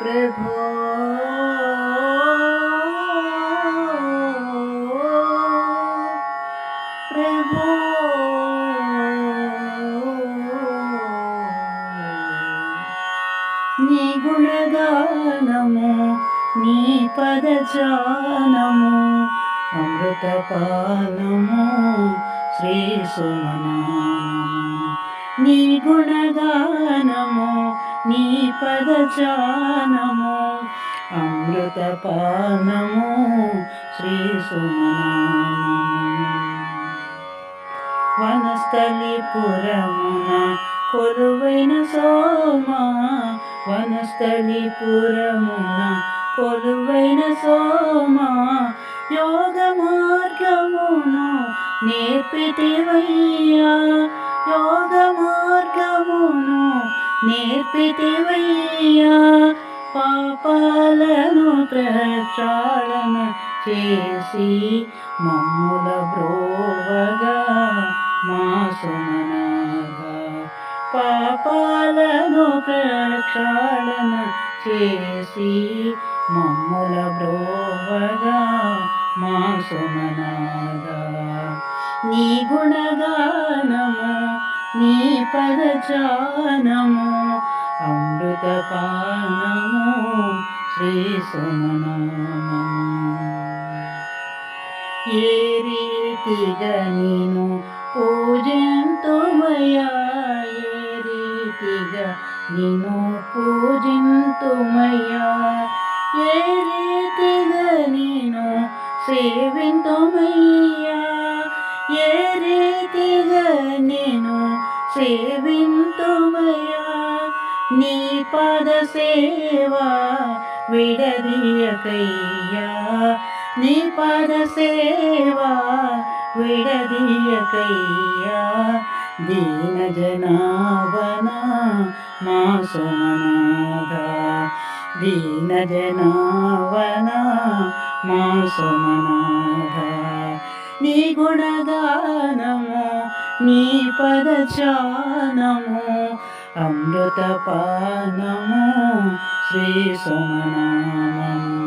ప్రభో ప్రభో నీ గుణగానము నీ పదజానము అమృతపానము శ్రీ సుమనా నీ గుణగానము నీ పదజానము అమృతపానము శ్రీ సుమనామము. వనస్థలిపురమున కొలువైన సోమా వనస్థలిపురమున కొలువైన సోమా యోగ మార్గమును నేర్పితివయ్యా. నేర్పితివయ్యా పాపాలను ప్రక్షాళన చేసి మమ్ముల బ్రోవగా మా సుమనాథ పాపాలను ప్రక్షాళన చేసి మమ్ముల బ్రోవగా మా సుమనాథ నీ గుణగానము నీ పదచానము అమృత పానము శ్రీ సుమనామము. ఏ రీతిగా నేను పూజింతుమయ్యా ఏ రీతిగా నేను పూజింతుమయ్యా ఏ రీతిగా నేను సేవింతుమయ్యా సేవింతుమయా నీ పద సేవా విడదీయకయ్యా. నీ పద సేవా విడదీయకయ్యా. దీన జనావన మా సుమనాథ. దీన జనావన మా సుమనాథ. నీ గుణగానము నీ పదచానము అమృతపానము శ్రీ సుమనామము.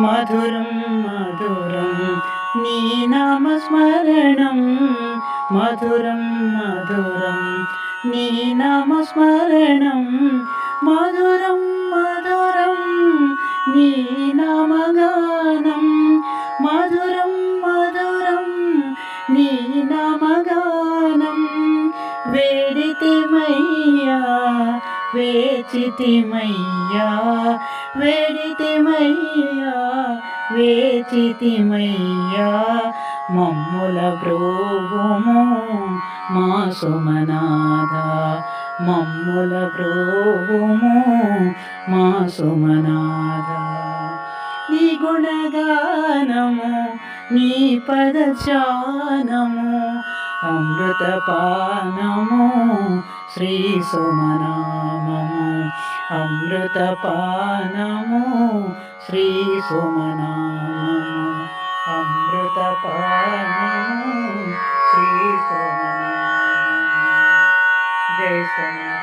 మధురం మధురం నీ నామస్మరణం. మధురం మధురం నీ నామస్మరణం. మధురం మధురం నీ వేడితిమయ్యా వేచితిమయ్యా వేడితిమయ్యా వేచితిమయ్యా మమ్ముల బ్రోగుము మా సుమనాథ మమ్ముల బ్రోగుము మా సుమనాథ. నీ గుణగానము నీ పదచానము అమృతపానము శ్రీ సుమనామము అమృతపానము శ్రీ సుమనామము అమృతపానము శ్రీ సుమనామము జై సుమనామ